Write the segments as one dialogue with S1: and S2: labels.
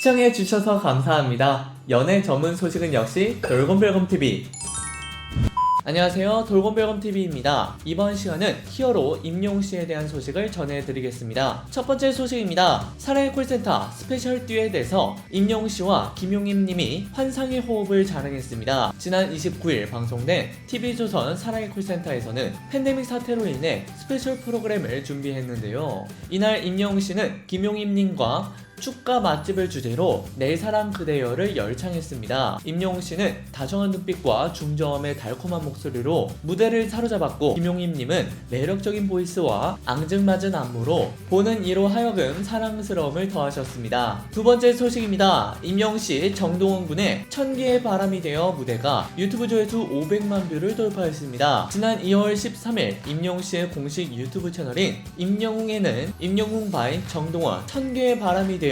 S1: 시청해 주셔서 감사합니다. 연애 전문 소식은 역시 돌곰별곰 TV. 안녕하세요. 돌곰별곰 TV입니다. 이번 시간은 히어로 임용 씨에 대한 소식을 전해드리겠습니다. 첫 번째 소식입니다. 사랑의 콜센터 스페셜 듀엣에서 임용 씨와 김용임 님이 환상의 호흡을 자랑했습니다. 지난 29일 방송된 TV조선 사랑의 콜센터에서는 팬데믹 사태로 인해 스페셜 프로그램을 준비했는데요. 이날 임용 씨는 김용임 님과 축가 맛집을 주제로 내 사랑 그대여를 열창했습니다. 임영웅 씨는 다정한 눈빛과 중저음의 달콤한 목소리로 무대를 사로잡았고 김용임님은 매력적인 보이스와 앙증맞은 안무로 보는 이로 하여금 사랑스러움을 더하셨습니다. 두 번째 소식입니다. 임영웅 씨 정동원 군의 천개의 바람이 되어 무대가 유튜브 조회수 500만 뷰를 돌파했습니다. 지난 2월 13일 임영웅 씨의 공식 유튜브 채널인 임영웅에는 임영웅 바인 정동원 천개의 바람이 되어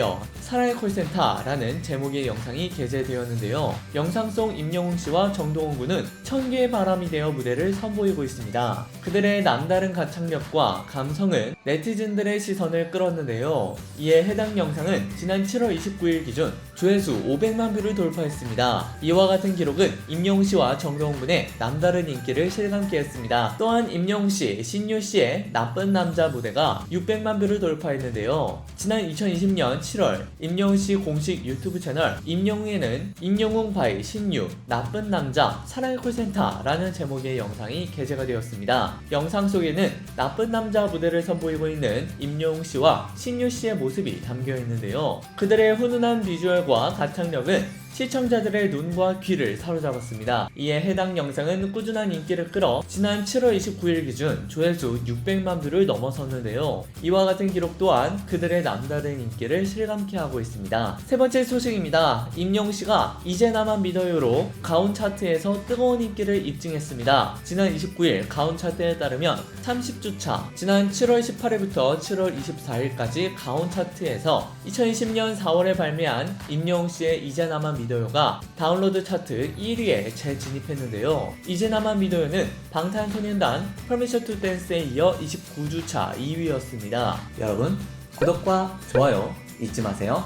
S1: 사랑의 콜센터라는 제목의 영상이 게재되었는데요. 영상 속 임영웅 씨와 정동원 군은 천개의 바람이 되어 무대를 선보이고 있습니다. 그들의 남다른 가창력과 감성은 네티즌들의 시선을 끌었는데요. 이에 해당 영상은 지난 7월 29일 기준 조회수 500만 뷰를 돌파했습니다. 이와 같은 기록은 임영웅 씨와 정동원 군의 남다른 인기를 실감케 했습니다. 또한 임영웅 씨, 신유 씨의 나쁜 남자 무대가 600만 뷰를 돌파했는데요. 지난 2020년 7월 임영웅 씨 공식 유튜브 채널 임영웅에는 임영웅 바이 신유 나쁜 남자 사랑의 콜센터라는 제목의 영상이 게재가 되었습니다. 영상 속에는 나쁜 남자 무대를 선보이고 있는 임영웅 씨와 신유 씨의 모습이 담겨 있는데요. 그들의 훈훈한 비주얼과 가창력은 시청자들의 눈과 귀를 사로잡았습니다. 이에 해당 영상은 꾸준한 인기를 끌어 지난 7월 29일 기준 조회수 600만 뷰를 넘어섰는데요. 이와 같은 기록 또한 그들의 남다른 인기를 실감케 하고 있습니다. 세 번째 소식입니다. 임영 씨가 이제 나만 믿어요로 가온 차트에서 뜨거운 인기를 입증했습니다. 지난 29일 가온 차트에 따르면 30주차 지난 7월 18일부터 7월 24일까지 가온 차트에서 2020년 4월에 발매한 임영 씨의 이제 나만 믿어요 가 다운로드 차트 1위에 재진입했는데요. 이제 나만 믿어요는 방탄소년단 퍼미션 투 댄스에 이어 29주차 2위였습니다. 여러분 구독과 좋아요 잊지 마세요.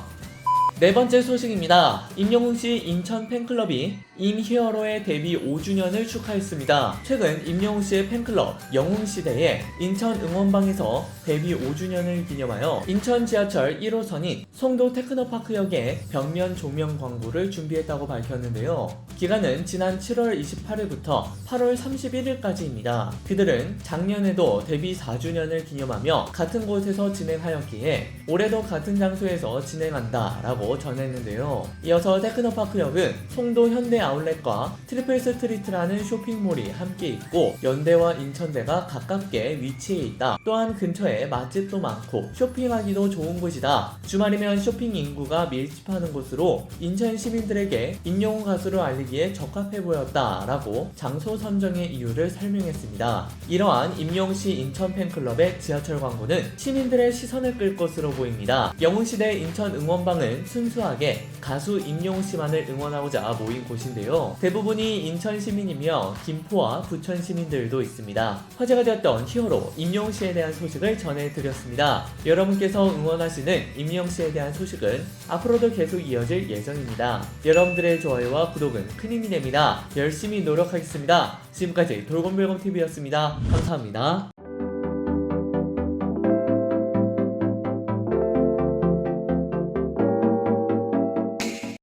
S1: 네 번째 소식입니다. 임영웅 씨 인천 팬클럽이 임히어로의 데뷔 5주년을 축하했습니다. 최근 임영웅 씨의 팬클럽 영웅시대에 인천 응원방에서 데뷔 5주년을 기념하여 인천 지하철 1호선인 송도 테크노파크역에 벽면 조명 광고를 준비했다고 밝혔는데요. 기간은 지난 7월 28일부터 8월 31일까지입니다. 그들은 작년에도 데뷔 4주년을 기념하며 같은 곳에서 진행하였기에 올해도 같은 장소에서 진행한다 라고 전했는데요. 이어서 테크노파크역은 송도 현대 아울렛과 트리플 스트리트라는 쇼핑몰이 함께 있고 연대와 인천대가 가깝게 위치해 있다. 또한 근처에 맛집도 많고 쇼핑하기도 좋은 곳이다. 주말이면 쇼핑 인구가 밀집하는 곳으로 인천 시민들에게 임영웅 가수를 알리기에 적합해 보였다 라고 장소 선정의 이유를 설명했습니다. 이러한 임영웅 씨 인천 팬클럽의 지하철 광고는 시민들의 시선을 끌 것으로 보입니다. 영웅시대 인천 응원방은 순수하게 가수 임영웅 씨만을 응원하고자 모인 곳인데요. 대부분이 인천 시민이며 김포와 부천 시민들도 있습니다. 화제가 되었던 히어로 임영웅 씨에 대한 소식을 전해드렸습니다. 여러분께서 응원하시는 임영웅 씨에 대한 소식은 앞으로도 계속 이어질 예정입니다. 여러분들의 좋아요와 구독은 큰 힘이 됩니다. 열심히 노력하겠습니다. 지금까지 돌곰별곰TV였습니다. 감사합니다.